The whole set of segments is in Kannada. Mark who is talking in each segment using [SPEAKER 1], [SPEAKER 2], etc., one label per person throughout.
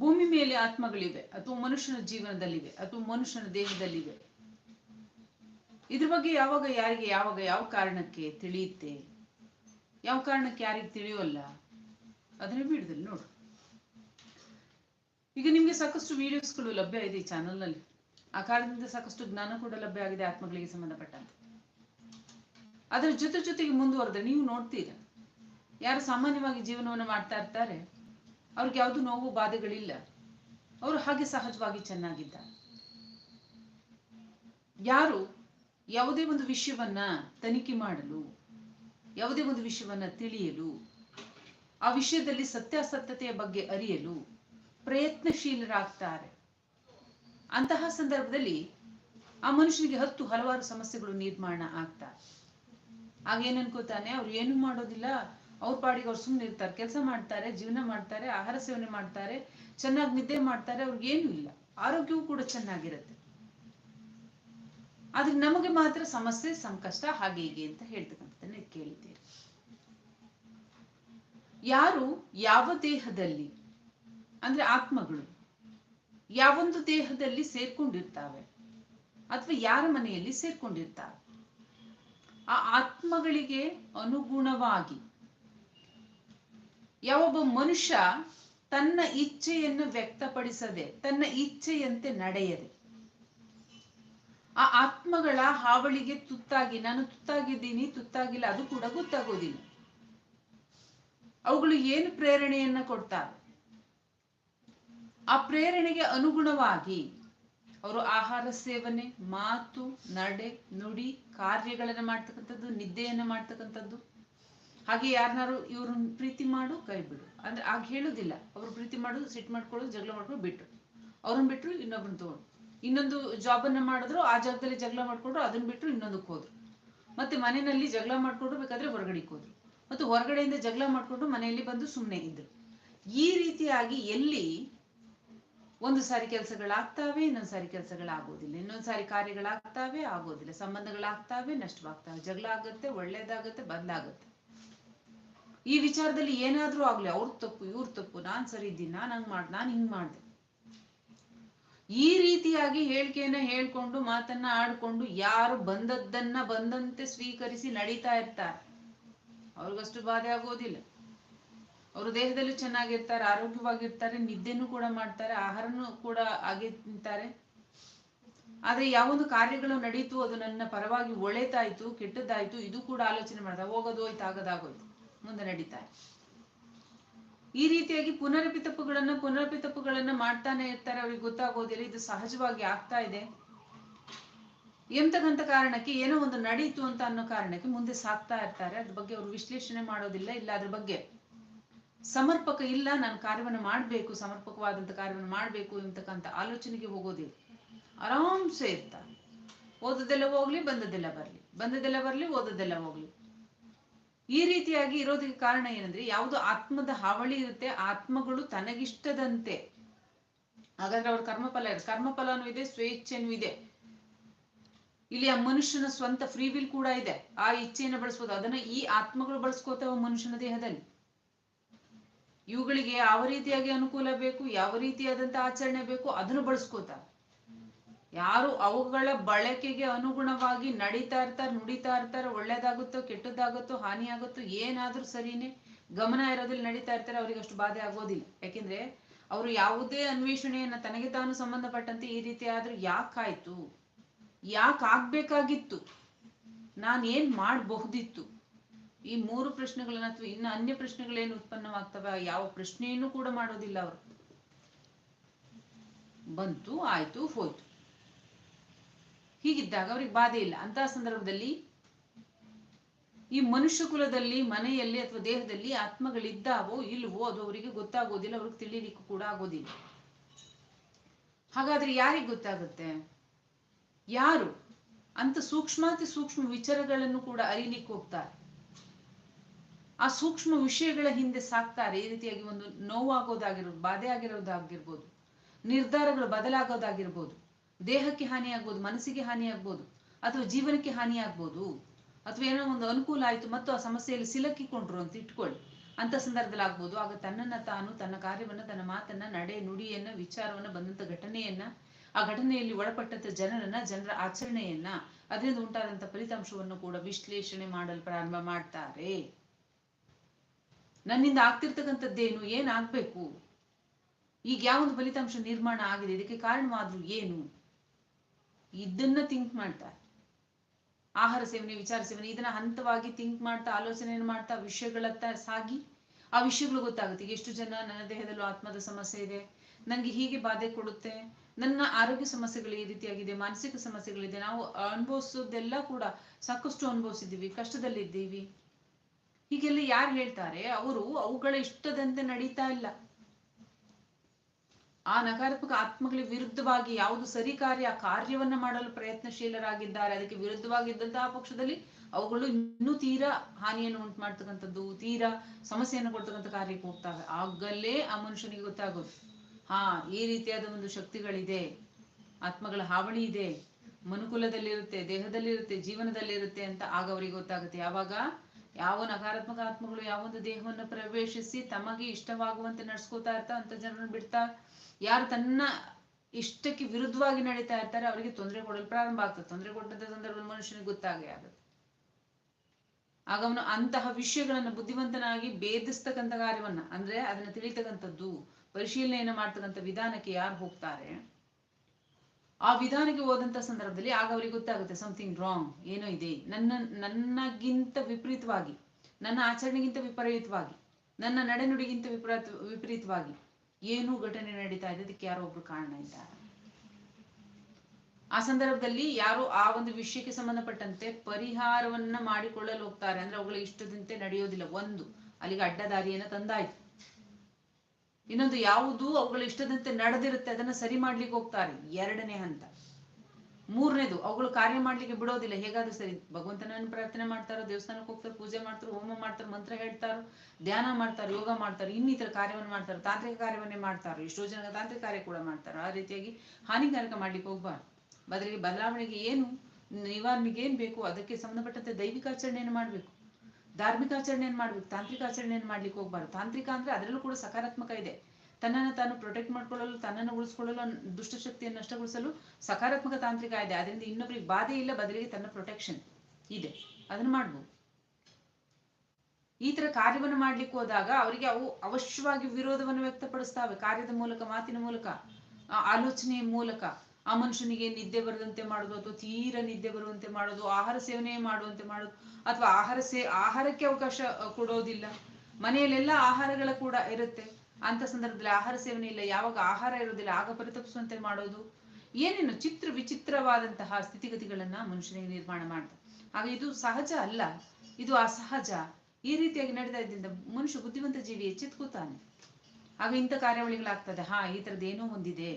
[SPEAKER 1] ಭೂಮಿ ಮೇಲೆ ಆತ್ಮಗಳಿವೆ ಅಥವಾ ಮನುಷ್ಯನ ಜೀವನದಲ್ಲಿವೆ ಅಥವಾ ಮನುಷ್ಯನ ದೇಹದಲ್ಲಿವೆ. ಇದ್ರ ಬಗ್ಗೆ ಯಾವಾಗ ಯಾರಿಗೆ, ಯಾವಾಗ ಯಾವ ಕಾರಣಕ್ಕೆ ತಿಳಿಯುತ್ತೆ? ಯಾವ ಕಾರಣಕ್ಕೆ ಯಾರಿಗೆ ತಿಳಿಯೋಲ್ಲ? ಅದನ್ನ ಬಿಡುದಿಲ್ಲ ನೋಡು. ಈಗ ನಿಮ್ಗೆ ಸಾಕಷ್ಟು ವಿಡಿಯೋಸ್ಗಳು ಲಭ್ಯ ಇದೆ ಈ ಚಾನಲ್ನಲ್ಲಿ. ಆ ಕಾರಣದಿಂದ ಸಾಕಷ್ಟು ಜ್ಞಾನ ಕೂಡ ಲಭ್ಯ ಆಗಿದೆ ಆತ್ಮಗಳಿಗೆ ಸಂಬಂಧಪಟ್ಟಂತೆ. ಅದರ ಜೊತೆ ಜೊತೆಗೆ ಮುಂದುವರೆದ್ರೆ ನೀವು ನೋಡ್ತೀರಾ? ಯಾರು ಸಾಮಾನ್ಯವಾಗಿ ಜೀವನವನ್ನು ಮಾಡ್ತಾ ಇರ್ತಾರೆ? ಅವ್ರಿಗೆ ಯಾವುದು ನೋವು ಬಾಧೆಗಳಿಲ್ಲ. ಅವರು ಹಾಗೆ ಸಹಜವಾಗಿ ಚೆನ್ನಾಗಿದ್ದಾರೆ. ಯಾರು ಯಾವುದೇ ಒಂದು ವಿಷಯವನ್ನ ತನಿಖೆ ಮಾಡಲು, ಯಾವುದೇ ಒಂದು ವಿಷಯವನ್ನ ತಿಳಿಯಲು, ಆ ವಿಷಯದಲ್ಲಿ ಸತ್ಯಾಸತ್ಯತೆಯ ಬಗ್ಗೆ ಅರಿಯಲು ಪ್ರಯತ್ನಶೀಲರಾಗ್ತಾರೆ. ಅಂತಹ ಸಂದರ್ಭದಲ್ಲಿ ಆ ಮನುಷ್ಯನಿಗೆ ಹತ್ತು ಹಲವಾರು ಸಮಸ್ಯೆಗಳು ನಿರ್ಮಾಣ ಆಗ್ತಾರೆ ಆಗ ಏನನ್ಕೋತಾನೆ ಅವ್ರು ಏನು ಮಾಡೋದಿಲ್ಲ ಅವ್ರ ಪಾಡಿಗೆ ಅವ್ರು ಸುಮ್ಮನೆ ಇರ್ತಾರೆ, ಕೆಲಸ ಮಾಡ್ತಾರೆ, ಜೀವನ ಮಾಡ್ತಾರೆ, ಆಹಾರ ಸೇವನೆ ಮಾಡ್ತಾರೆ, ಚೆನ್ನಾಗಿ ನಿದ್ದೆ ಮಾಡ್ತಾರೆ, ಅವ್ರಿಗೆ ಏನು ಇಲ್ಲ. ಆರೋಗ್ಯವೂ ಕೂಡ ಚೆನ್ನಾಗಿರುತ್ತೆ. ಆದ್ರೆ ನಮಗೆ ಮಾತ್ರ ಸಮಸ್ಯೆ, ಸಂಕಷ್ಟ ಹಾಗೆ ಹೀಗೆ ಅಂತ ಹೇಳ್ತಕ್ಕಂಥದ್ದನ್ನ ಕೇಳಿದ್ದೀರಿ ಯಾರು ಯಾವ ದೇಹದಲ್ಲಿ, ಅಂದ್ರೆ ಆತ್ಮಗಳು, ಯಾವೊಂದು ದೇಹದಲ್ಲಿ ಸೇರ್ಕೊಂಡಿರ್ತಾವೆ ಅಥವಾ ಯಾರ ಮನೆಯಲ್ಲಿ ಸೇರ್ಕೊಂಡಿರ್ತಾವೆ, ಆ ಆತ್ಮಗಳಿಗೆ ಅನುಗುಣವಾಗಿ ಯಾವೊಬ್ಬ ಮನುಷ್ಯ ತನ್ನ ಇಚ್ಛೆಯನ್ನು ವ್ಯಕ್ತಪಡಿಸದೆ, ತನ್ನ ಇಚ್ಛೆಯಂತೆ ನಡೆಯದೆ. ಆ ಆತ್ಮಗಳ ಹಾವಳಿಗೆ ತುತ್ತಾಗಿ, ನಾನು ತುತ್ತಾಗಿದ್ದೀನಿ, ತುತ್ತಾಗಿಲ್ಲ, ಅದು ಕೂಡ ಗೊತ್ತಾಗೋದಿಲ್ಲ. ಅವುಗಳು ಏನು ಪ್ರೇರಣೆಯನ್ನ ಕೊಡ್ತಾರೆ ಆ ಪ್ರೇರಣೆಗೆ ಅನುಗುಣವಾಗಿ ಅವರು ಆಹಾರ ಸೇವನೆ, ಮಾತು, ನಡೆ, ನುಡಿ, ಕಾರ್ಯಗಳನ್ನ ಮಾಡ್ತಕ್ಕಂಥದ್ದು, ನಿದ್ದೆಯನ್ನ ಮಾಡ್ತಕ್ಕಂಥದ್ದು ಹಾಗೆ ಯಾರನ್ನಾರು ಇವ್ರನ್ನ ಪ್ರೀತಿ ಮಾಡು, ಕೈ ಬಿಡು. ಅಂದ್ರೆ ಆಗ ಹೇಳುದಿಲ್ಲ. ಅವ್ರು ಪ್ರೀತಿ ಮಾಡೋದು ಸಿಟ್ ಮಾಡ್ಕೊಳ್ಳೋದು, ಜಗಳ ಮಾಡ್ಕೊಂಡು ಬಿಟ್ರು. ಅವ್ರನ್ನ ಬಿಟ್ರು ಇನ್ನೊಬ್ರನ್ನ ತಗೊಂಡು. ಇನ್ನೊಂದು ಜಾಬ್ ಅನ್ನ ಮಾಡಿದ್ರು, ಆ ಜಾಗದಲ್ಲಿ ಜಗಳ ಮಾಡ್ಕೊಂಡ್ರು, ಅದನ್ನ ಬಿಟ್ರು ಇನ್ನೊಂದಕ್ಕೆ ಹೋದ್ರು. ಮತ್ತೆ ಮನೆಯಲ್ಲಿ ಜಗಳ ಮಾಡ್ಕೊಂಡು ಬೇಕಾದ್ರೆ ಹೊರಗಡೆ ಹೋದ್ರು. ಮತ್ತು ಹೊರಗಡೆಯಿಂದ ಜಗಳ ಮಾಡ್ಕೊಂಡು ಮನೆಯಲ್ಲಿ ಬಂದು ಸುಮ್ಮನೆ ಇದ್ರು. ಈ ರೀತಿಯಾಗಿ ಎಲ್ಲಿ ಒಂದು ಸಾರಿ ಕೆಲಸಗಳಾಗ್ತಾವೆ, ಇನ್ನೊಂದ್ ಸಾರಿ ಕೆಲಸಗಳಾಗೋದಿಲ್ಲ. ಇನ್ನೊಂದ್ ಸಾರಿ ಕಾರ್ಯಗಳಾಗ್ತಾವೆ, ಆಗೋದಿಲ್ಲ. ಸಂಬಂಧಗಳಾಗ್ತಾವೆ, ನಷ್ಟವಾಗ್ತಾವೆ. ಜಗಳ ಆಗುತ್ತೆ, ಒಳ್ಳೇದಾಗುತ್ತೆ ಬದಲಾಗುತ್ತೆ ಈ ವಿಚಾರದಲ್ಲಿ ಏನಾದ್ರೂ ಆಗ್ಲಿ, ಅವ್ರ ತಪ್ಪು, ಇವ್ರ ತಪ್ಪು, ನಾನ್ ಸರಿ ಇದ್ದೀನಿ, ನಾನ್ ಹಂಗ್ ಮಾಡ್ ನಾನ್ ಹಿಂಗ್ ಮಾಡ್ದೆ. ಈ ರೀತಿಯಾಗಿ ಹೇಳಿಕೆಯನ್ನ ಹೇಳ್ಕೊಂಡು, ಮಾತನ್ನ ಆಡ್ಕೊಂಡು ಯಾರು ಬಂದದ್ದನ್ನ ಬಂದಂತೆ ಸ್ವೀಕರಿಸಿ ನಡೀತಾ ಇರ್ತಾರೆ. ಅವ್ರಿಗಷ್ಟು ಬಾಧೆ ಆಗೋದಿಲ್ಲ. ಅವರು ದೇಹದಲ್ಲೂ ಚೆನ್ನಾಗಿರ್ತಾರೆ, ಆರೋಗ್ಯವಾಗಿರ್ತಾರೆ, ನಿದ್ದೆನೂ ಕೂಡ ಮಾಡ್ತಾರೆ, ಆಹಾರನೂ ಕೂಡ ಆಗಿ ತಿಂತಾರೆ. ಆದ್ರೆ ಯಾವೊಂದು ಕಾರ್ಯಗಳು ನಡೀತು, ಅದು ನನ್ನ ಪರವಾಗಿ ಒಳೇತಾಯ್ತು, ಕೆಟ್ಟದ್ದಾಯ್ತು, ಇದು ಕೂಡ ಆಲೋಚನೆ ಮಾಡ್ತಾರೆ ಹೋಗೋದು ಹೋಯ್ತು ಆಗೋದಾಗೋಯ್ತು ಮುಂದೆ ನಡೀತಾರೆ ಈ ರೀತಿಯಾಗಿ ಪುನರಪಿ ತಪ್ಪುಗಳನ್ನ ಪುನರಪಿ ತಪ್ಪುಗಳನ್ನ ಮಾಡ್ತಾನೆ ಇರ್ತಾರೆ ಅವ್ರಿಗೆ ಗೊತ್ತಾಗೋದಿಲ್ಲ, ಇದು ಸಹಜವಾಗಿ ಆಗ್ತಾ ಇದೆ. ಎಂತಕ್ಕಂಥ ಕಾರಣಕ್ಕೆ, ಏನೋ ಒಂದು ನಡೀತು ಅಂತ ಅನ್ನೋ ಕಾರಣಕ್ಕೆ ಮುಂದೆ ಸಾಕ್ತಾ ಇರ್ತಾರೆ. ಅದ್ರ ಬಗ್ಗೆ ಅವರು ವಿಶ್ಲೇಷಣೆ ಮಾಡೋದಿಲ್ಲ, ಇಲ್ಲ ಅದ್ರ ಬಗ್ಗೆ. ಸಮರ್ಪಕ ಇಲ್ಲ, ನಾನು ಕಾರ್ಯವನ್ನು ಮಾಡಬೇಕು ಸಮರ್ಪಕವಾದಂತ ಕಾರ್ಯವನ್ನು ಮಾಡಬೇಕು ಎಂತಕ್ಕಂಥ ಆಲೋಚನೆಗೆ ಹೋಗೋದಿಲ್ಲ. ಆರಾಮ್ಸೆ ಇರ್ತಾರೆ. ಓದೋದೆಲ್ಲ ಹೋಗ್ಲಿ ಬಂದದ್ದೆಲ್ಲ ಬರ್ಲಿ. ಬಂದದ್ದೆಲ್ಲ ಬರ್ಲಿ, ಓದೋದೆಲ್ಲ ಹೋಗ್ಲಿ. ಈ ರೀತಿಯಾಗಿ ಇರೋದಕ್ಕೆ ಕಾರಣ ಏನಂದ್ರೆ ಯಾವುದು ಆತ್ಮದ ಹಾವಳಿ ಇರುತ್ತೆ, ಆತ್ಮಗಳು ತನಗಿಷ್ಟದಂತೆ. ಹಾಗಾದ್ರೆ ಅವ್ರ ಕರ್ಮಫಲ ಇದೆ ಕರ್ಮಫಲನೂ ಇದೆ, ಸ್ವೇಚ್ಛೆನೂ ಇದೆ. ಇಲ್ಲಿ ಆ ಮನುಷ್ಯನ ಸ್ವಂತ ಫ್ರೀ ವಿಲ್ ಕೂಡ ಇದೆ. ಆ ಇಚ್ಛೆಯನ್ನು ಬಳಸ್ಬೋದು. ಅದನ್ನ ಈ ಆತ್ಮಗಳು ಬಳಸ್ಕೋತಾವ ಮನುಷ್ಯನ ದೇಹದಲ್ಲಿ. ಇವುಗಳಿಗೆ ಯಾವ ರೀತಿಯಾಗಿ ಅನುಕೂಲ ಬೇಕು, ಯಾವ ರೀತಿಯಾದಂತ ಆಚರಣೆ ಬೇಕು, ಅದನ್ನು ಬಳಸ್ಕೋತಾರೆ ಯಾರು ಅವುಗಳ ಬಳಕೆಗೆ ಅನುಗುಣವಾಗಿ ನಡೀತಾ ಇರ್ತಾರೆ, ನುಡಿತಾ ಇರ್ತಾರೆ, ಒಳ್ಳೇದಾಗುತ್ತೋ, ಕೆಟ್ಟದ್ದಾಗುತ್ತೋ ಹಾನಿ ಆಗುತ್ತೋ ಏನಾದ್ರೂ ಸರಿನೇ ಗಮನ ಇರೋದ್ರಲ್ಲಿ ನಡೀತಾ ಇರ್ತಾರೆ, ಅವ್ರಿಗೆ ಅಷ್ಟು ಬಾಧೆ ಆಗೋದಿಲ್ಲ. ಯಾಕೆಂದ್ರೆ ಅವರು ಯಾವುದೇ ಅನ್ವೇಷಣೆಯನ್ನ ತನಗೆ ತಾನು ಸಂಬಂಧಪಟ್ಟಂತೆ ಈ ರೀತಿ ಆದ್ರೂ ಯಾಕಾಯ್ತು? ಯಾಕೆ ಆಗ್ಬೇಕಾಗಿತ್ತು ನಾನು ಏನ್ ಮಾಡಬಹುದಿತ್ತು? ಈ ಮೂರು ಪ್ರಶ್ನೆಗಳನ್ನ ಅಥವಾ ಇನ್ನು ಅನ್ಯ ಪ್ರಶ್ನೆಗಳೇನು ಉತ್ಪನ್ನವಾಗ್ತವೆ? ಯಾವ ಪ್ರಶ್ನೆಯನ್ನು ಕೂಡ ಮಾಡೋದಿಲ್ಲ ಅವರು. ಬಂತು, ಆಯ್ತು, ಹೋಯ್ತು. ಹೀಗಿದ್ದಾಗ ಅವ್ರಿಗೆ ಬಾಧೆ ಇಲ್ಲ. ಅಂತಹ ಸಂದರ್ಭದಲ್ಲಿ ಈ ಮನುಷ್ಯ ಕುಲದಲ್ಲಿ, ಮನೆಯಲ್ಲಿ ಅಥವಾ ದೇಹದಲ್ಲಿ ಆತ್ಮಗಳಿದ್ದಾವೋ ಇಲ್ವೋ ಅದು ಅವರಿಗೆ ಗೊತ್ತಾಗೋದಿಲ್ಲ, ಅವ್ರಿಗೆ ತಿಳಿಲಿಕ್ಕೂ ಕೂಡ ಆಗೋದಿಲ್ಲ. ಹಾಗಾದ್ರೆ ಯಾರಿಗೆ ಗೊತ್ತಾಗುತ್ತೆ? ಯಾರು? ಅಂತ ಸೂಕ್ಷ್ಮಾತಿ ಸೂಕ್ಷ್ಮ ವಿಚಾರಗಳನ್ನು ಕೂಡ ಅರಿಲಿಕ್ಕೆ ಹೋಗ್ತಾರೆ. ಆ ಸೂಕ್ಷ್ಮ ವಿಷಯಗಳ ಹಿಂದೆ ಸಾಕ್ತಾರೆ. ಈ ರೀತಿಯಾಗಿ ಒಂದು ನೋವಾಗೋದಾಗಿರ್ಬೋದು, ಬಾಧೆ ಆಗಿರೋದಾಗಿರ್ಬೋದು, ನಿರ್ಧಾರಗಳು ಬದಲಾಗೋದಾಗಿರ್ಬೋದು. ದೇಹಕ್ಕೆ ಹಾನಿ ಆಗ್ಬೋದು ಮನಸ್ಸಿಗೆ ಹಾನಿ ಆಗ್ಬೋದು ಅಥವಾ ಜೀವನಕ್ಕೆ ಹಾನಿ ಆಗ್ಬೋದು ಅಥವಾ ಏನೋ ಒಂದು ಅನುಕೂಲ ಆಯ್ತು ಮತ್ತು ಆ ಸಮಸ್ಯೆಯಲ್ಲಿ ಸಿಲಕ್ಕಿಕೊಂಡ್ರು ಅಂತ ಇಟ್ಕೊಳ್ಳಿ. ಅಂತ ಸಂದರ್ಭದಲ್ಲಿ ಆಗ್ಬೋದು. ಆಗ ತನ್ನನ್ನ ತಾನು, ತನ್ನ ಕಾರ್ಯವನ್ನ, ತನ್ನ ಮಾತನ್ನ, ನಡೆ, ನುಡಿಯನ್ನ, ವಿಚಾರವನ್ನ, ಬಂದಂಥ ಘಟನೆಯನ್ನ, ಆ ಘಟನೆಯಲ್ಲಿ ಒಳಪಟ್ಟಂತ ಜನರನ್ನ, ಜನರ ಆಚರಣೆಯನ್ನ, ಅದರಿಂದ ಉಂಟಾದಂತ ಫಲಿತಾಂಶವನ್ನು ಕೂಡ ವಿಶ್ಲೇಷಣೆ ಮಾಡಲು ಪ್ರಾರಂಭ ಮಾಡ್ತಾರೆ. ನನ್ನಿಂದ ಆಗ್ತಿರ್ತಕ್ಕಂಥದ್ದೇನು? ಏನಾಗಬೇಕು? ಈಗ ಯಾವೊಂದು ಫಲಿತಾಂಶ ನಿರ್ಮಾಣ ಆಗಿದೆ? ಇದಕ್ಕೆ ಕಾರಣವಾದರೂ ಏನು? ಇದನ್ನ ಥಿಂಕ್ ಮಾಡ್ತಾ. ಆಹಾರ ಸೇವನೆ, ವಿಚಾರ ಸೇವನೆ, ಇದನ್ನ ಹಂತವಾಗಿ ಥಿಂಕ್ ಮಾಡ್ತಾ ಆಲೋಚನೆ ಮಾಡ್ತಾ ವಿಷಯಗಳತ್ತ ಸಾಗಿ ಆ ವಿಷಯಗಳು ಗೊತ್ತಾಗುತ್ತೆ. ಈಗ ಎಷ್ಟು ಜನ ನನ್ನ ದೇಹದಲ್ಲೂ ಆತ್ಮದ ಸಮಸ್ಯೆ ಇದೆ ನನಗೆ ಹೀಗೆ ಬಾಧೆ ಕೊಡುತ್ತೆ, ನನ್ನ ಆರೋಗ್ಯ ಸಮಸ್ಯೆಗಳು ಈ ರೀತಿಯಾಗಿದೆ, ಮಾನಸಿಕ ಸಮಸ್ಯೆಗಳಿದೆ, ನಾವು ಅನುಭವಿಸೋದೆಲ್ಲ ಕೂಡ ಸಾಕಷ್ಟು ಅನುಭವಿಸಿದ್ದೀವಿ, ಕಷ್ಟದಲ್ಲಿದ್ದೀವಿ. ಹೀಗೆಲ್ಲ ಯಾರು ಹೇಳ್ತಾರೆ? ಅವರು ಅವುಗಳ ಇಷ್ಟದಂತೆ ನಡೀತಾ ಇಲ್ಲ. ಆ ನಕಾರಾತ್ಮಕ ಆತ್ಮಗಳ ವಿರುದ್ಧವಾಗಿ ಯಾವುದು ಸರಿ ಕಾರ್ಯ ಕಾರ್ಯವನ್ನ ಮಾಡಲು ಪ್ರಯತ್ನಶೀಲರಾಗಿದ್ದಾರೆ. ಅದಕ್ಕೆ ವಿರುದ್ಧವಾಗಿದ್ದಂತಹ ಪಕ್ಷದಲ್ಲಿ ಅವುಗಳು ಇನ್ನೂ ತೀರಾ ಹಾನಿಯನ್ನು ಉಂಟು ಮಾಡ್ತಕ್ಕಂಥದ್ದು ತೀರಾ ಸಮಸ್ಯೆಯನ್ನು ಕೊಡ್ತಕ್ಕಂಥ ಕಾರ್ಯಕ್ಕೆ ಹೋಗ್ತವೆ. ಆಗಲೇ ಆ ಮನುಷ್ಯನಿಗೆ ಗೊತ್ತಾಗೋದು. ಹಾ, ಈ ರೀತಿಯಾದ ಒಂದು ಶಕ್ತಿಗಳಿದೆ. ಆತ್ಮಗಳ ಹಾವಳಿ ಇದೆ. ಮನುಕುಲದಲ್ಲಿರುತ್ತೆ, ದೇಹದಲ್ಲಿರುತ್ತೆ, ಜೀವನದಲ್ಲಿರುತ್ತೆ ಅಂತ ಆಗ ಅವರಿಗೆ ಗೊತ್ತಾಗುತ್ತೆ. ಯಾವಾಗ? ಯಾವ ನಕಾರಾತ್ಮಕ ಆತ್ಮಗಳು ಯಾವೊಂದು ದೇಹವನ್ನು ಪ್ರವೇಶಿಸಿ ತಮಗೆ ಇಷ್ಟವಾಗುವಂತೆ ನಡ್ಸ್ಕೋತಾ ಇರ್ತಾ ಅಂತ ಜನರನ್ನು ಬಿಡ್ತಾ ಯಾರು ತನ್ನ ಇಷ್ಟಕ್ಕೆ ವಿರುದ್ಧವಾಗಿ ನಡೀತಾ ಇರ್ತಾರೆ, ಅವರಿಗೆ ತೊಂದರೆ ಕೊಡಲು ಪ್ರಾರಂಭ ಆಗ್ತದೆ. ತೊಂದರೆ ಕೊಟ್ಟಂತ ಸಂದರ್ಭದಲ್ಲಿ ಮನುಷ್ಯನಿಗೆ ಗೊತ್ತಾಗೇ ಆಗುತ್ತೆ. ಆಗ ಅವನು ಅಂತಹ ವಿಷಯಗಳನ್ನು ಬುದ್ಧಿವಂತನಾಗಿ ಭೇದಿಸ್ತಕ್ಕಂಥ ಕಾರ್ಯವನ್ನ, ಅಂದ್ರೆ ಅದನ್ನ ತಿಳಿತಕ್ಕಂಥದ್ದು, ಪರಿಶೀಲನೆಯನ್ನು ಮಾಡ್ತಕ್ಕಂಥ ವಿಧಾನಕ್ಕೆ ಯಾರು ಹೋಗ್ತಾರೆ, ಆ ವಿಧಾನಕ್ಕೆ ಹೋದಂತ ಸಂದರ್ಭದಲ್ಲಿ ಆಗ ಅವರಿಗೆ ಗೊತ್ತಾಗುತ್ತೆ ಸಮಥಿಂಗ್ ರಾಂಗ್ ಏನೋ ಇದೆ. ನನ್ನ, ನನ್ನಗಿಂತ ವಿಪರೀತವಾಗಿ, ನನ್ನ ಆಚರಣೆಗಿಂತ ವಿಪರೀತವಾಗಿ, ನನ್ನ ನಡೆನುಡಿಗಿಂತ ವಿಪರೀತ, ವಿಪರೀತವಾಗಿ ಏನೂ ಘಟನೆ ನಡೀತಾ ಇದೆ, ಅದಕ್ಕೆ ಯಾರೋ ಒಬ್ರು ಕಾರಣ ಇದ್ದಾರೆ. ಆ ಸಂದರ್ಭದಲ್ಲಿ ಯಾರು ಆ ಒಂದು ವಿಷಯಕ್ಕೆ ಸಂಬಂಧಪಟ್ಟಂತೆ ಪರಿಹಾರವನ್ನ ಮಾಡಿಕೊಳ್ಳಲು ಹೋಗ್ತಾರೆ. ಅಂದ್ರೆ ಅವುಗಳ ಇಷ್ಟದಂತೆ ನಡೆಯೋದಿಲ್ಲ. ಒಂದು, ಅಲ್ಲಿಗೆ ಅಡ್ಡದಾರಿಯನ್ನ ತಂದಾಯ್ತು. ಇನ್ನೊಂದು, ಯಾವುದು ಅವುಗಳ ಇಷ್ಟದಂತೆ ನಡೆದಿರುತ್ತೆ, ಅದನ್ನ ಸರಿ ಮಾಡ್ಲಿಕ್ಕೆ ಹೋಗ್ತಾರೆ. ಎರಡನೇ ಹಂತ ಮೂರನೇದು, ಅವುಗಳು ಕಾರ್ಯ ಮಾಡ್ಲಿಕ್ಕೆ ಬಿಡೋದಿಲ್ಲ, ಹೇಗಾದ್ರೂ ಸರಿ. ಭಗವಂತನನ್ನು ಪ್ರಾರ್ಥನೆ ಮಾಡ್ತಾರೋ, ದೇವಸ್ಥಾನಕ್ಕೆ ಹೋಗ್ತಾರೆ, ಪೂಜೆ ಮಾಡ್ತಾರೋ, ಹೋಮ ಮಾಡ್ತಾರೆ, ಮಂತ್ರ ಹೇಳ್ತಾರೋ, ಧ್ಯಾನ ಮಾಡ್ತಾರೆ, ಯೋಗ ಮಾಡ್ತಾರೆ, ಇನ್ನಿತರ ಕಾರ್ಯವನ್ನು ಮಾಡ್ತಾರೆ, ತಾಂತ್ರಿಕ ಕಾರ್ಯವನ್ನೇ ಮಾಡ್ತಾರೋ, ಎಷ್ಟೋ ಜನ ತಾಂತ್ರಿಕ ಕಾರ್ಯ ಕೂಡ ಮಾಡ್ತಾರೆ, ಆ ರೀತಿಯಾಗಿ ಹಾನಿಕಾರಕ ಮಾಡ್ಲಿಕ್ಕೆ ಹೋಗ್ಬಾರ್ದು. ಬದಲಿಗೆ ಬದಲಾವಣೆಗೆ ಏನು, ನಿವಾರಣೆಗೆ ಏನ್ ಬೇಕು, ಅದಕ್ಕೆ ಸಂಬಂಧಪಟ್ಟಂತೆ ದೈವಿಕ ಆಚರಣೆಯನ್ನು ಮಾಡ್ಬೇಕು. ಧಾರ್ಮಿಕ ಆಚರಣೆಯನ್ನು ಮಾಡ್ಬೇಕು, ತಾಂತ್ರಿಕ ಆಚರಣೆಯನ್ನು ಮಾಡ್ಲಿಕ್ಕೆ ಹೋಗ್ಬಾರ್ದು. ತಾಂತ್ರಿಕ ಅಂದ್ರೆ ಅದರಲ್ಲೂ ಕೂಡ ಸಕಾರಾತ್ಮಕ ಇದೆ. ತನ್ನನ್ನು ತಾನು ಪ್ರೊಟೆಕ್ಟ್ ಮಾಡ್ಕೊಳ್ಳಲು, ತನ್ನನ್ನು ಉಳಿಸ್ಕೊಳ್ಳಲು ದುಷ್ಟಶಕ್ತಿಯನ್ನು ನಷ್ಟಗೊಳಿಸಲು ಸಕಾರಾತ್ಮಕ ತಾಂತ್ರಿಕ ಇದೆ ಅದರಿಂದ ಇನ್ನೊಬ್ಬರಿಗೆ ಬಾಧೆ ಇಲ್ಲ, ಬದಲಿಗೆ ತನ್ನ ಪ್ರೊಟೆಕ್ಷನ್ ಇದೆ. ಅದನ್ನು ಮಾಡ್ಬೋದು. ಈ ತರ ಕಾರ್ಯವನ್ನು ಮಾಡ್ಲಿಕ್ಕೆ ಹೋದಾಗ ಅವರಿಗೆ ಅವು ಅವಶ್ಯವಾಗಿ ವಿರೋಧವನ್ನು ವ್ಯಕ್ತಪಡಿಸ್ತಾವೆ. ಕಾರ್ಯದ ಮೂಲಕ, ಮಾತಿನ ಮೂಲಕ ಆಲೋಚನೆಯ ಮೂಲಕ. ಆ ಮನುಷ್ಯನಿಗೆ ನಿದ್ದೆ ಬರದಂತೆ ಮಾಡೋದು ಅಥವಾ ತೀರ ನಿದ್ದೆ ಬರುವಂತೆ ಮಾಡೋದು ಆಹಾರ ಸೇವನೆ ಮಾಡುವಂತೆ ಮಾಡೋದು ಅಥವಾ ಆಹಾರ ಸೇ, ಆಹಾರಕ್ಕೆ ಅವಕಾಶ ಕೊಡೋದಿಲ್ಲ. ಮನೆಯಲ್ಲೆಲ್ಲ ಆಹಾರಗಳ ಕೂಡ ಇರುತ್ತೆ. ಅಂತ ಸಂದರ್ಭದಲ್ಲಿ ಆಹಾರ ಸೇವನೆ ಇಲ್ಲ, ಯಾವಾಗ ಆಹಾರ ಇರೋದಿಲ್ಲ ಆಗ ಪರಿತಪಿಸುವಂತೆ ಮಾಡೋದು, ಏನೇನು ಚಿತ್ರ ವಿಚಿತ್ರವಾದಂತಹ ಸ್ಥಿತಿಗತಿಗಳನ್ನ ಮನುಷ್ಯನಿಗೆ ನಿರ್ಮಾಣ ಮಾಡ್ತಾರೆ ಆಗ ಇದು ಸಹಜ ಅಲ್ಲ, ಇದು ಅಸಹಜ. ಈ ರೀತಿಯಾಗಿ ನಡೆದ ಇದ್ದಿಂದ ಮನುಷ್ಯ ಬುದ್ಧಿವಂತ ಜೀವಿ ಎಚ್ಚೆತ್ಕೋತಾನೆ. ಆಗ ಇಂಥ ಕಾರ್ಯಾವಳಿಗಳಾಗ್ತದೆ, ಹಾ, ಈ ಥರದ್ದು ಏನೋ ಹೊಂದಿದೆ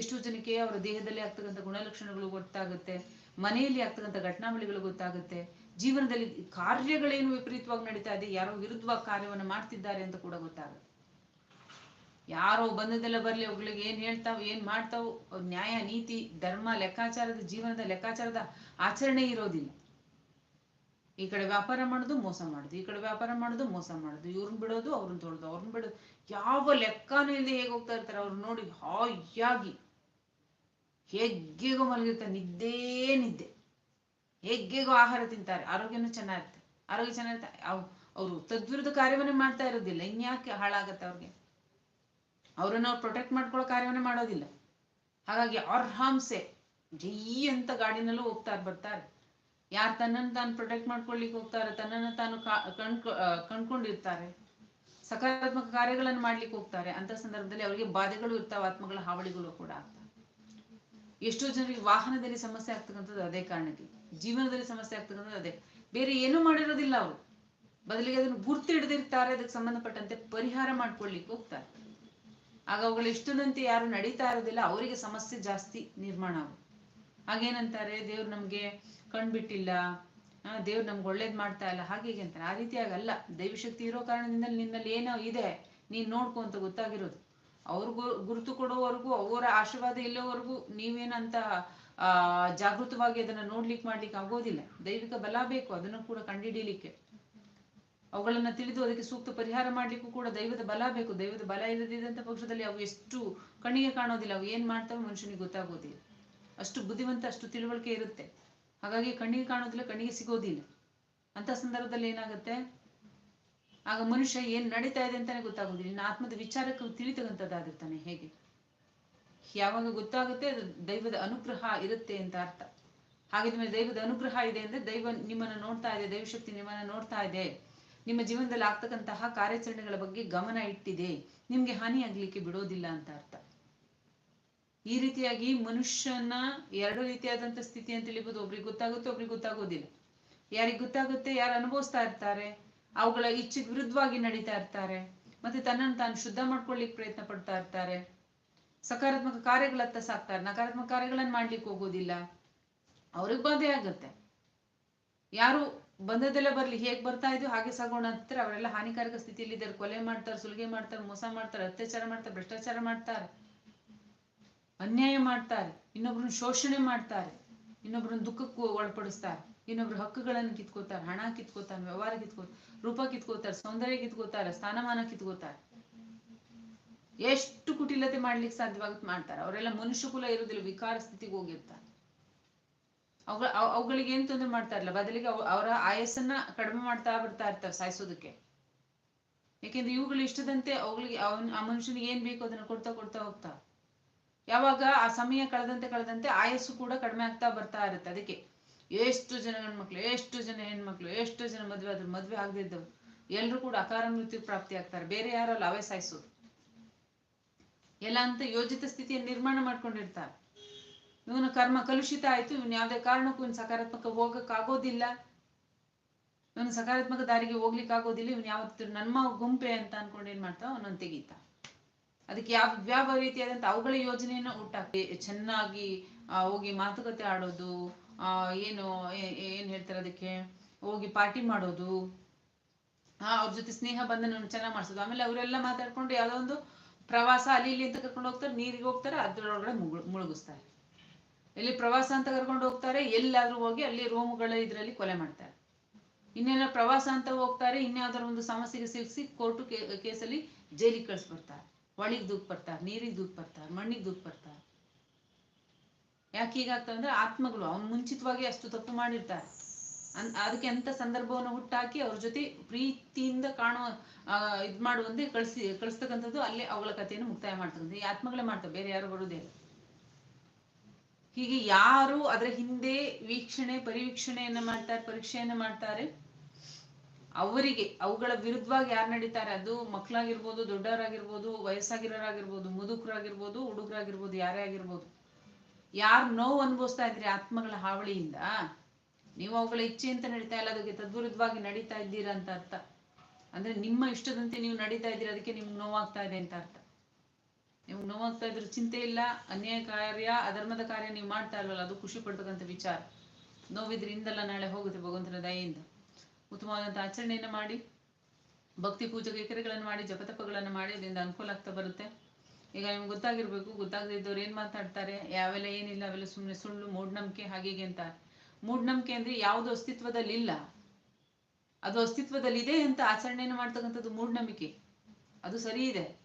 [SPEAKER 1] ಎಷ್ಟೋ ಜನಕ್ಕೆ ಅವರ ದೇಹದಲ್ಲಿ ಆಗ್ತಕ್ಕಂಥ ಗುಣಲಕ್ಷಣಗಳು ಗೊತ್ತಾಗುತ್ತೆ, ಮನೆಯಲ್ಲಿ ಆಗ್ತಕ್ಕಂಥ ಘಟನಾವಳಿಗಳು ಗೊತ್ತಾಗುತ್ತೆ, ಜೀವನದಲ್ಲಿ ಕಾರ್ಯಗಳೇನು ವಿಪರೀತವಾಗಿ ನಡೀತಾ ಇದೆ, ಯಾರೋ ವಿರುದ್ಧವಾಗಿ ಕಾರ್ಯವನ್ನು ಮಾಡ್ತಿದ್ದಾರೆ ಅಂತ ಕೂಡ ಗೊತ್ತಾಗುತ್ತೆ. ಯಾರೋ ಬಂದದೆಲ್ಲ ಬರ್ಲಿ, ಅವುಗಳಿಗೆ ಏನ್ ಹೇಳ್ತಾವ್, ಏನ್ ಮಾಡ್ತಾವ್? ನ್ಯಾಯ, ನೀತಿ, ಧರ್ಮ, ಲೆಕ್ಕಾಚಾರದ, ಜೀವನದ ಲೆಕ್ಕಾಚಾರದ ಆಚರಣೆ ಇರೋದಿಲ್ಲ. ಈ ಕಡೆ ವ್ಯಾಪಾರ ಮಾಡೋದು, ಮೋಸ ಮಾಡೋದು. ಈ ಕಡೆ ವ್ಯಾಪಾರ ಮಾಡೋದು, ಮೋಸ ಮಾಡೋದು. ಇವ್ರನ್ನ ಬಿಡೋದು ಅವ್ರನ್ನ ತೊಳೆದು ಅವ್ರನ್ನ ಬಿಡೋದು. ಯಾವ ಲೆಕ್ಕನೂ ಇಲ್ಲದೆ ಹೇಗೆ ಹೋಗ್ತಾ ಇರ್ತಾರೆ ಅವ್ರು ನೋಡಿ, ಹಾಯಾಗಿ. ಹೆಗ್ಗೆಗೋ ಮಲಗಿರ್ತಾರೆ, ನಿದ್ದೇ ನಿದ್ದೆ. ಹೆಗ್ಗೆಗೋ ಆಹಾರ ತಿಂತಾರೆ, ಆರೋಗ್ಯನೂ ಚೆನ್ನಾಗಿರುತ್ತೆ. ಆರೋಗ್ಯ ಚೆನ್ನಾಗಿರುತ್ತೆ. ಅವರು ತದ್ವಿರುದ್ಧ ಕಾರ್ಯವನ್ನೇ ಮಾಡ್ತಾ ಇರೋದಿಲ್ಲ. ಇನ್ಯಾಕೆ ಹಾಳಾಗತ್ತೆ ಅವ್ರಿಗೆ? ಅವರನ್ನ ಅವ್ರು ಪ್ರೊಟೆಕ್ಟ್ ಮಾಡ್ಕೊಳ್ಳೋ ಕಾರ್ಯವನ್ನೇ ಮಾಡೋದಿಲ್ಲ. ಹಾಗಾಗಿ ಅರ್ಹಾಂಸೆ ಜೈ ಅಂತ ಗಾಡಿನಲ್ಲೂ ಹೋಗ್ತಾರೆ ಬರ್ತಾರೆ. ಯಾರು ತನ್ನನ್ನು ತಾನು ಪ್ರೊಟೆಕ್ಟ್ ಮಾಡ್ಕೊಳ್ಳಿಕ್ಕೆ ಹೋಗ್ತಾರೆ, ತನ್ನನ್ನು ತಾನು ಕಣ್ಕೊ ಕಣ್ಕೊಂಡಿರ್ತಾರೆ, ಸಕಾರಾತ್ಮಕ ಕಾರ್ಯಗಳನ್ನು ಮಾಡ್ಲಿಕ್ಕೆ ಹೋಗ್ತಾರೆ, ಅಂತ ಸಂದರ್ಭದಲ್ಲಿ ಅವರಿಗೆ ಬಾಧೆಗಳು ಇರ್ತಾವೆ, ಆತ್ಮಗಳ ಹಾವಳಿಗಳು ಕೂಡ ಆಗ್ತವೆ. ಎಷ್ಟೋ ಜನರಿಗೆ ವಾಹನದಲ್ಲಿ ಸಮಸ್ಯೆ ಆಗ್ತಕ್ಕಂಥದ್ದು ಅದೇ ಕಾರಣಕ್ಕೆ. ಜೀವನದಲ್ಲಿ ಸಮಸ್ಯೆ ಆಗ್ತಕ್ಕಂಥದ್ದು ಅದೇ. ಬೇರೆ ಏನೂ ಮಾಡಿರೋದಿಲ್ಲ ಅವರು. ಬದಲಿಗೆ ಅದನ್ನು ಗುರ್ತು ಹಿಡಿದಿರ್ತಾರೆ, ಅದಕ್ಕೆ ಸಂಬಂಧಪಟ್ಟಂತೆ ಪರಿಹಾರ ಮಾಡ್ಕೊಳ್ಳಿಕ್ಕೆ ಹೋಗ್ತಾರೆ. ಆಗ ಅವುಗಳ ಇಷ್ಟುನಂತೆ ಯಾರು ನಡೀತಾ ಇರೋದಿಲ್ಲ ಅವರಿಗೆ ಸಮಸ್ಯೆ ಜಾಸ್ತಿ ನಿರ್ಮಾಣ ಆಗು ಹಾಗೇನಂತಾರೆ, ದೇವ್ರು ನಮ್ಗೆ ಕಣ್ಬಿಟ್ಟಿಲ್ಲ ದೇವ್ರು ನಮ್ಗೆ ಒಳ್ಳೇದ್ ಮಾಡ್ತಾ ಇಲ್ಲ, ಹಾಗೆ ಅಂತಾರೆ. ಆ ರೀತಿಯಾಗಿ ಅಲ್ಲ ದೈವಶಕ್ತಿ ಇರೋ ಕಾರಣದಿಂದ ನಿನ್ನಲ್ಲಿ ಏನೋ ಇದೆ, ನೀನ್ ನೋಡ್ಕೊ ಅಂತ ಗೊತ್ತಾಗಿರೋದು. ಅವ್ರಿಗೂ ಗುರುತು ಕೊಡೋವರೆಗೂ, ಅವರ ಆಶೀರ್ವಾದ ಇಲ್ಲೋವರೆಗೂ ನೀವೇನಂತ ಆ, ಜಾಗೃತವಾಗಿ ಅದನ್ನ ನೋಡ್ಲಿಕ್ಕೆ ಮಾಡ್ಲಿಕ್ಕೆ ಆಗೋದಿಲ್ಲ. ದೈವಿಕ ಬಲ ಬೇಕು, ಅದನ್ನು ಕೂಡ ಕಂಡಿಡಿಲಿಕ್ಕೆ ಅವುಗಳನ್ನ ತಿಳಿದು ಅದಕ್ಕೆ ಸೂಕ್ತ ಪರಿಹಾರ ಮಾಡ್ಲಿಕ್ಕೂ ಕೂಡ ದೈವದ ಬಲ ಬೇಕು. ದೈವದ ಬಲ ಇಲ್ಲದಿದ್ದಂತ ಪಕ್ಷದಲ್ಲಿ ಅವು ಎಷ್ಟು ಕಣ್ಣಿಗೆ ಕಾಣೋದಿಲ್ಲ. ಅವು ಏನ್ ಮಾಡ್ತವೆ ಮನುಷ್ಯನಿಗೆ ಗೊತ್ತಾಗೋದಿಲ್ಲ. ಅಷ್ಟು ಬುದ್ಧಿವಂತ, ಅಷ್ಟು ತಿಳುವಳಿಕೆ ಇರುತ್ತೆ. ಹಾಗಾಗಿ ಕಣ್ಣಿಗೆ ಕಾಣೋದಿಲ್ಲ, ಕಣ್ಣಿಗೆ ಸಿಗೋದಿಲ್ಲ. ಅಂತ ಸಂದರ್ಭದಲ್ಲಿ ಏನಾಗುತ್ತೆ? ಆಗ ಮನುಷ್ಯ ಏನ್ ನಡೀತಾ ಇದೆ ಅಂತಾನೆ ಗೊತ್ತಾಗೋದಿಲ್ಲ. ಇನ್ನು ಆತ್ಮದ ವಿಚಾರಕ್ಕೆ ತಿಳಿತಕ್ಕಂಥದ್ದಾಗುತ್ತಾನೆ ಹೇಗೆ? ಯಾವಾಗ ಗೊತ್ತಾಗುತ್ತೆ ಅದು ದೈವದ ಅನುಗ್ರಹ ಇರುತ್ತೆ ಅಂತ ಅರ್ಥ. ಹಾಗಿದ್ಮೇಲೆ ದೈವದ ಅನುಗ್ರಹ ಇದೆ ಅಂದ್ರೆ ದೈವ ನಿಮ್ಮನ್ನ ನೋಡ್ತಾ ಇದೆ, ದೈವಶಕ್ತಿ ನಿಮ್ಮನ್ನ ನೋಡ್ತಾ ಇದೆ. ನಿಮ್ಮ ಜೀವನದಲ್ಲಿ ಆಗ್ತಕ್ಕಂತಹ ಕಾರ್ಯಾಚರಣೆಗಳ ಬಗ್ಗೆ ಗಮನ ಇಟ್ಟಿದೆ. ನಿಮ್ಗೆ ಹಾನಿ ಆಗ್ಲಿಕ್ಕೆ ಬಿಡೋದಿಲ್ಲ ಅಂತ ಅರ್ಥ. ಈ ರೀತಿಯಾಗಿ ಮನುಷ್ಯನ ಎರಡು ರೀತಿಯಾದಂತ ಸ್ಥಿತಿ ಅಂತ ತಿಳಿಬಹುದು ಒಬ್ರಿಗೆ ಗೊತ್ತಾಗುತ್ತೆ, ಒಬ್ರಿಗೆ ಗೊತ್ತಾಗೋದಿಲ್ಲ. ಯಾರಿಗೆ ಗೊತ್ತಾಗುತ್ತೆ, ಯಾರು ಅನುಭವಿಸ್ತಾ ಇರ್ತಾರೆ, ಅವುಗಳ ಇಚ್ಛೆಗೆ ವಿರುದ್ಧವಾಗಿ ನಡೀತಾ ಇರ್ತಾರೆ, ಮತ್ತೆ ತನ್ನನ್ನು ತಾನು ಶುದ್ಧ ಮಾಡ್ಕೊಳ್ಳಿಕ್ ಪ್ರಯತ್ನ ಪಡ್ತಾ ಇರ್ತಾರೆ. ಸಕಾರಾತ್ಮಕ ಕಾರ್ಯಗಳತ್ತ ಸಾಕ್ತಾರೆ. ನಕಾರಾತ್ಮಕ ಕಾರ್ಯಗಳನ್ನ ಮಾಡ್ಲಿಕ್ಕೆ ಹೋಗೋದಿಲ್ಲ. ಅವ್ರಿಗೆ ಬಾಧೆ ಆಗತ್ತೆ. ಯಾರು ಬಂದದೆಲ್ಲ ಬರ್ಲಿ, ಹೇಗ್ ಬರ್ತಾ ಇದೆಯೋ ಹಾಗೆ ಸಾಗೋಣ ಅಂತಾರೆ ಅವರೆಲ್ಲ ಹಾನಿಕಾರಕ ಸ್ಥಿತಿಯಲ್ಲಿ ಇದ್ದಾರೆ ಕೊಲೆ ಮಾಡ್ತಾರೆ, ಸುಲಿಗೆ ಮಾಡ್ತಾರೆ, ಮೋಸ ಮಾಡ್ತಾರೆ, ಅತ್ಯಾಚಾರ ಮಾಡ್ತಾರೆ, ಭ್ರಷ್ಟಾಚಾರ ಮಾಡ್ತಾರೆ. ಅನ್ಯಾಯ ಮಾಡ್ತಾರೆ. ಇನ್ನೊಬ್ರನ್ನ ಶೋಷಣೆ ಮಾಡ್ತಾರೆ. ಇನ್ನೊಬ್ರನ್ನ ದುಃಖಕ್ಕೂ ಒಳಪಡಿಸ್ತಾರೆ. ಇನ್ನೊಬ್ರು ಹಕ್ಕುಗಳನ್ನು ಕಿತ್ಕೋತಾರೆ ಹಣ ಕಿತ್ಕೋತಾರೆ ವ್ಯವಹಾರ ಕಿತ್ಕೋತಾರೆ ರೂಪ ಕಿತ್ಕೋತಾರೆ ಸೌಂದರ್ಯ ಕಿತ್ಕೋತಾರೆ ಸ್ಥಾನಮಾನ ಕಿತ್ಕೋತಾರೆ ಎಷ್ಟು ಕುಟಿಲತೆ ಮಾಡ್ಲಿಕ್ಕೆ ಸಾಧ್ಯವಾಗುತ್ತೆ ಮಾಡ್ತಾರೆ. ಅವರೆಲ್ಲ ಮನುಷ್ಯ ಕುಲ ಇರೋದಿಲ್ಲ ವಿಕಾರ ಸ್ಥಿತಿಗೆ ಹೋಗಿರ್ತಾರೆ. ಅವ್- ಅವುಗಳಿಗೆ ಏನ್ ತೊಂದರೆ ಮಾಡ್ತಾ ಇರಲ್ಲ ಬದಲಿಗೆ ಅವ್- ಅವರ ಆಯಸ್ಸನ್ನ ಕಡಿಮೆ ಮಾಡ್ತಾ ಬಿಡ್ತಾ ಇರ್ತಾರೆ ಸಾಯಿಸೋದಕ್ಕೆ. ಯಾಕೆಂದ್ರೆ ಇವುಗಳು ಇಷ್ಟದಂತೆ ಅವುಗಳಿಗೆ ಅವನ್, ಆ ಮನುಷ್ಯನಿಗೆ ಏನ್ ಬೇಕು ಅದನ್ನ ಕೊಡ್ತಾ ಕೊಡ್ತಾ ಹೋಗ್ತಾ. ಯಾವಾಗ ಆ ಸಮಯ ಕಳೆದಂತೆ ಕಳೆದಂತೆ ಆಯಸ್ಸು ಕೂಡ ಕಡಿಮೆ ಆಗ್ತಾ ಬರ್ತಾ ಇರುತ್ತೆ. ಅದಕ್ಕೆ ಎಷ್ಟು ಜನ ಹೆಣ್ಮಕ್ಳು ಎಷ್ಟು ಜನ ಹೆಣ್ಮಕ್ಳು, ಎಷ್ಟು ಜನ ಮದ್ವೆ ಆದ್ರು ಮದ್ವೆ ಆಗದಿದ್ದವು ಎಲ್ರು ಕೂಡ ಅಕಾರ ಮೃತ್ಯು ಪ್ರಾಪ್ತಿ ಆಗ್ತಾರೆ. ಬೇರೆ ಯಾರಲ್ಲ, ಅವೇ ಸಾಯಿಸೋದು. ಎಲ್ಲ ಅಂತ ಯೋಜಿತ ಸ್ಥಿತಿಯನ್ನು ನಿರ್ಮಾಣ ಮಾಡ್ಕೊಂಡಿರ್ತಾರೆ. ಇವನ ಕರ್ಮ ಕಲುಷಿತ ಆಯ್ತು, ಇವನ್ ಯಾವುದೇ ಕಾರಣಕ್ಕೂ ಇವನ್ ಸಕಾರಾತ್ಮಕ ಹೋಗಕ್ಕಾಗೋದಿಲ್ಲ. ಇವನ್ ಸಕಾರಾತ್ಮಕ ದಾರಿಗೆ ಹೋಗ್ಲಿಕ್ಕೆ ಆಗೋದಿಲ್ಲ ಇವನ್ ಯಾವತ್ತು ನಮ್ಮ ಗುಂಪೆ ಅಂತ ಅನ್ಕೊಂಡು ಏನ್ ಮಾಡ್ತಾ ಅವನನ್ನು ತೆಗಿತಾ ಅದಕ್ಕೆ ಯಾವ ಯಾವ ರೀತಿಯಾದಂತ ಅವುಗಳ ಯೋಜನೆಯನ್ನ ಹುಟ್ಟಾಕಿ ಚೆನ್ನಾಗಿ ಹೋಗಿ ಮಾತುಕತೆ ಆಡೋದು, ಆ, ಏನು ಏನ್ ಹೇಳ್ತಾರೆ ಅದಕ್ಕೆ, ಹೋಗಿ ಪಾರ್ಟಿ ಮಾಡೋದು, ಆ, ಅವ್ರ ಜೊತೆ ಸ್ನೇಹ ಬಂಧನ ಚೆನ್ನಾಗಿ ಮಾಡಿಸೋದು. ಆಮೇಲೆ ಅವರೆಲ್ಲ ಮಾತಾಡ್ಕೊಂಡು ಯಾವ್ದೋ ಒಂದು ಪ್ರವಾಸ ಅಲ್ಲಿ ಇಲ್ಲಿ ಅಂತ ಕರ್ಕೊಂಡು ಹೋಗ್ತಾರೆ, ನೀರಿಗೆ ಹೋಗ್ತಾರೆ, ಅದ್ರೊಳಗಡೆ ಮುಳು, ಮುಳುಗಿಸ್ತಾರೆ. ಎಲ್ಲಿ ಪ್ರವಾಸ ಅಂತ ಕರ್ಕೊಂಡು ಹೋಗ್ತಾರೆ, ಎಲ್ಲಾದ್ರೂ ಹೋಗಿ ಅಲ್ಲಿ ರೂಮ್ಗಳ ಇದ್ರಲ್ಲಿ ಕೊಲೆ ಮಾಡ್ತಾರೆ. ಇನ್ನೇನೋ ಪ್ರವಾಸ ಅಂತ ಹೋಗ್ತಾರೆ ಇನ್ಯಾವ್ದಾರ ಒಂದು ಸಮಸ್ಯೆಗೆ ಸಿಲುಕಿಸಿ ಕೋರ್ಟು ಕೇಸಲ್ಲಿ ಜೈಲಿಗೆ ಕಳಿಸ್ಬಿಡ್ತಾರೆ ಒಳಿಗೆ ದೂಕ್ ಬರ್ತಾರೆ, ನೀರಿಗೆ ದೂಕ್ ಬರ್ತಾರೆ, ಮಣ್ಣಿಗೆ ದೂಕ್ ಬರ್ತಾರೆ. ಯಾಕೆ ಹೀಗಾಗ್ತಂದ್ರೆ ಆತ್ಮಗಳು, ಅವ್ನು ಮುಂಚಿತವಾಗಿ ಅಷ್ಟು ತಪ್ಪು ಮಾಡಿರ್ತಾರೆ. ಅನ್- ಅದಕ್ಕೆ ಅಂತ ಸಂದರ್ಭವನ್ನು ಹುಟ್ಟಾಕಿ ಅವ್ರ ಜೊತೆ ಪ್ರೀತಿಯಿಂದ ಕಾಣುವ ಇದ್ ಮಾಡುವಂತೆ ಕಳಿಸಿ, ಕಳಿಸ್ತಕ್ಕಂಥದ್ದು ಅಲ್ಲೇ ಅವಳ ಕಥೆಯನ್ನು ಮುಕ್ತಾಯ ಮಾಡ್ತಕ್ಕಂಥ ಈ ಆತ್ಮಗಳೇ ಮಾಡ್ತಾರೆ, ಬೇರೆ ಯಾರು ಬರುವುದೇ ಇಲ್ಲ. ಹೀಗೆ ಯಾರು ಅದರ ಹಿಂದೆ ವೀಕ್ಷಣೆ, ಪರಿವೀಕ್ಷಣೆಯನ್ನ ಮಾಡ್ತಾರೆ, ಪರೀಕ್ಷೆಯನ್ನ ಮಾಡ್ತಾರೆ? ಅವರಿಗೆ, ಅವುಗಳ ವಿರುದ್ಧವಾಗಿ ಯಾರು ನಡೀತಾರೆ? ಅದು ಮಕ್ಕಳಾಗಿರ್ಬೋದು, ದೊಡ್ಡವರಾಗಿರ್ಬೋದು, ವಯಸ್ಸಾಗಿರೋರಾಗಿರ್ಬೋದು, ಮುದುಕರಾಗಿರ್ಬೋದು, ಹುಡುಗರಾಗಿರ್ಬೋದು, ಯಾರೇ ಆಗಿರ್ಬೋದು. ಯಾರು ನೋವು ಅನುಭವಿಸ್ತಾ ಇದ್ರಿ ಆತ್ಮಗಳ ಹಾವಳಿಯಿಂದ ನೀವು ಅವುಗಳ ಇಚ್ಛೆ ಅಂತ ನಡೀತಾ ಇಲ್ಲ, ಅದಕ್ಕೆ ತದ್ವಿರುದ್ಧವಾಗಿ ನಡೀತಾ ಇದ್ದೀರಾ ಅಂತ ಅರ್ಥ. ಅಂದ್ರೆ ನಿಮ್ಮ ಇಷ್ಟದಂತೆ ನೀವು ನಡೀತಾ ಇದ್ದೀರಾ, ಅದಕ್ಕೆ ನಿಮ್ಗೆ ನೋವಾಗ್ತಾ ಇದೆ ಅಂತ ಅರ್ಥ. ನಿಮ್ಗೆ ನೋವಾಗ್ತಾ ಇದ್ರೆ ಚಿಂತೆ ಇಲ್ಲ, ಅನ್ಯಾಯ ಕಾರ್ಯ, ಅಧರ್ಮದ ಕಾರ್ಯ ನೀವು ಮಾಡ್ತಾ ಇಲ್ವಲ್ಲ, ಅದು ಖುಷಿ ಪಡ್ತಕ್ಕಂಥ ವಿಚಾರ. ನೋವಿದ್ರೆ ಇಂದಲ್ಲ ನಾಳೆ ಹೋಗುತ್ತೆ ಭಗವಂತನ ದಯೆಯಿಂದ. ಉತ್ತಮವಾದಂಥ ಆಚರಣೆಯನ್ನು ಮಾಡಿ, ಭಕ್ತಿ ಪೂಜೆ ಕೈಕರ್ಯಗಳನ್ನು ಮಾಡಿ, ಜಪತಪಗಳನ್ನು ಮಾಡಿ, ಅದರಿಂದ ಅನುಕೂಲ ಆಗ್ತಾ ಬರುತ್ತೆ. ಈಗ ನಿಮ್ಗೆ ಗೊತ್ತಾಗಿರ್ಬೇಕು, ಗೊತ್ತಾಗದೇ ಇದ್ದವ್ರು ಏನ್ ಮಾತಾಡ್ತಾರೆ, ಯಾವೆಲ್ಲ ಏನಿಲ್ಲ, ಅವೆಲ್ಲ ಸುಮ್ಮನೆ ಸುಳ್ಳು, ಮೂಢನಂಬಿಕೆ ಹಾಗೆ ಹೀಗೆ ಅಂತ. ಮೂಢನಂಬಿಕೆ ಅಂದ್ರೆ ಯಾವುದು ಅಸ್ತಿತ್ವದಲ್ಲಿ ಇಲ್ಲ ಅದು ಅಸ್ತಿತ್ವದಲ್ಲಿ ಇದೆ ಅಂತ ಆಚರಣೆಯನ್ನು ಮಾಡ್ತಕ್ಕಂಥದ್ದು ಮೂಢನಂಬಿಕೆ. ಅದು ಸರಿ ಇದೆ.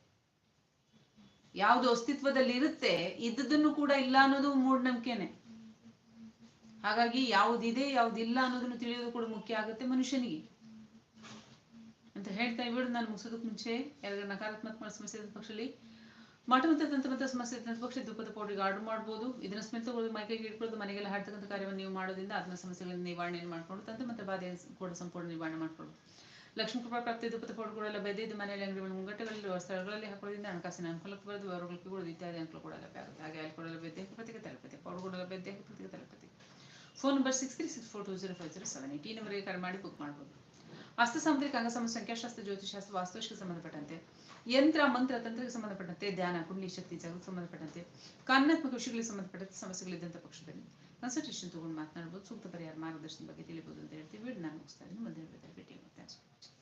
[SPEAKER 1] ಯಾವುದು ಅಸ್ತಿತ್ವದಲ್ಲಿ ಇರುತ್ತೆ ಇದ್ದದನ್ನು ಕೂಡ ಇಲ್ಲ ಅನ್ನೋದು ಮೂಢನಂಬಿಕೆನೆ. ಹಾಗಾಗಿ ಯಾವುದಿದೆ, ಯಾವುದಿಲ್ಲ ಅನ್ನೋದನ್ನು ತಿಳಿಯೋದು ಕೂಡ ಮುಖ್ಯ ಆಗುತ್ತೆ ಮನುಷ್ಯನಿಗೆ. ಅಂತ ಹೇಳ್ತಾ ಇಬಿಡು ನಾನು ಮುಗಿಸೋದಕ್ಕೆ ಮುಂಚೆ ಯಾರ ನಕಾರಾತ್ಮಕ ಸಮಸ್ಯೆ ಪಕ್ಷದಲ್ಲಿ ಮಠವಂತ ತಂತ್ರಮಂತ್ರ ಸಮಸ್ಯೆ ಇದ್ದಂಥ ಪಕ್ಷ ದುಪ್ಪದ ಪೌಡ್ರಿಗೆ ಆರ್ಡರ್ ಮಾಡ್ಬೋದು. ಇದನ್ನ ಸ್ಮಿತ ತಗೊಳ್ಳೋದು ಮೈಕೈಗೆ ಇಟ್ಕೊಳ್ಳೋದು ಮನೆಗೆಲ್ಲ ಹಾಡ್ತಕ್ಕಂಥ ಕಾರ್ಯವನ್ನು ನೀವು ಮಾಡೋದ್ರಿಂದ ಆತ್ಮ ಸಮಸ್ಯೆಗಳನ್ನು ನಿವಾರಣೆ ಮಾಡ್ಕೊಂಡು ತಂತ್ರ ಮತ್ತೆ ಬಾಧೆ ಕೂಡ ಸಂಪೂರ್ಣ ನಿವಾರಣೆ ಮಾಡ್ಕೊಂಡು ಲಕ್ಷ್ಮೀ ಕೃಪಾ ಪ್ರಾಪ್ತಿ ದುಪ್ಪದ ಪೌಡ್ಗಳೆಲ್ಲ ಬೆದೆದು ಮನೆಯಲ್ಲಿ ಅಂಗಡಿಗಳು ಮುಂಗಟ್ಟುಗಳಲ್ಲಿ ಸ್ಥಳಗಳಲ್ಲಿ ಹಾಕೋದ್ರಿಂದ ಹಣಕಾಸಿನ ಅನುಕೂಲಕ್ಕೆ ಬರೋದು ಕೂಡ ಇತ್ಯಾದಿ ಅನುಕೂಲ ಕೂಡ ಲಭ್ಯ ಆಗುತ್ತೆ. ಹಾಗೆ ಆಲ್ಕೊಡಲ್ಲ ಬೆದ್ದೆ ಪ್ರತಿಗೆ ತಲುಪತಿ ಪೌಡ್ಗಳೆಲ್ಲ ಬೆದ್ದೆ ಪ್ರತಿಗೆ ತಲುಪತಿ phone number six three six four two zero five zero seven eight ಈ ನಂಬರ್ಗೆ ಕರೆ ಮಾಡಿ ಬುಕ್ ಮಾಡ್ಬೋದು. ಹಸ್ತ ಸಾಮುದ್ರಿಕ ಅಂಗಸಮ ಸಂಖ್ಯಾಶಾಸ್ತ್ರ ಜ್ಯೋತಿಷಾಸ್ತ್ರ ವಾಸ್ತುಶಕ್ಕೆ ಸಂಬಂಧಪಟ್ಟಂತೆ. ಯಂತ್ರ, ಮಂತ್ರ, ತಂತ್ರಕ್ಕೆ ಸಂಬಂಧಪಟ್ಟಂತೆ ಧ್ಯಾನ ಕುಂಡಲಿ ಶಕ್ತಿ ಜಗಕ್ಕೆ ಸಂಬಂಧಪಟ್ಟಂತೆ. ಕಾನೂನಾತ್ಮಕ ವಿಷಯಗಳಿಗೆ ಸಂಬಂಧಪಟ್ಟಂತೆ ಸಮಸ್ಯೆಗಳಿದ್ದಂಥ ಪಕ್ಷದಲ್ಲಿ. ಕನ್ಸಲ್ಟೇಷನ್ ತೊಗೊಂಡು ಮಾತನಾಡ್ಬೋದು ಸೂಕ್ತ ಪರಿಹಾರ ಮಾರ್ಗದರ್ಶನದ ಬಗ್ಗೆ ತಿಳಿಬೋದು ಅಂತ ಹೇಳ್ತೀವಿ ನಾನು ಮುಗಿಸ್ತಾ ಇದ್ದೀನಿ ಮುಂದಿನ ಭೇಟಿ ಆಗುತ್ತೆ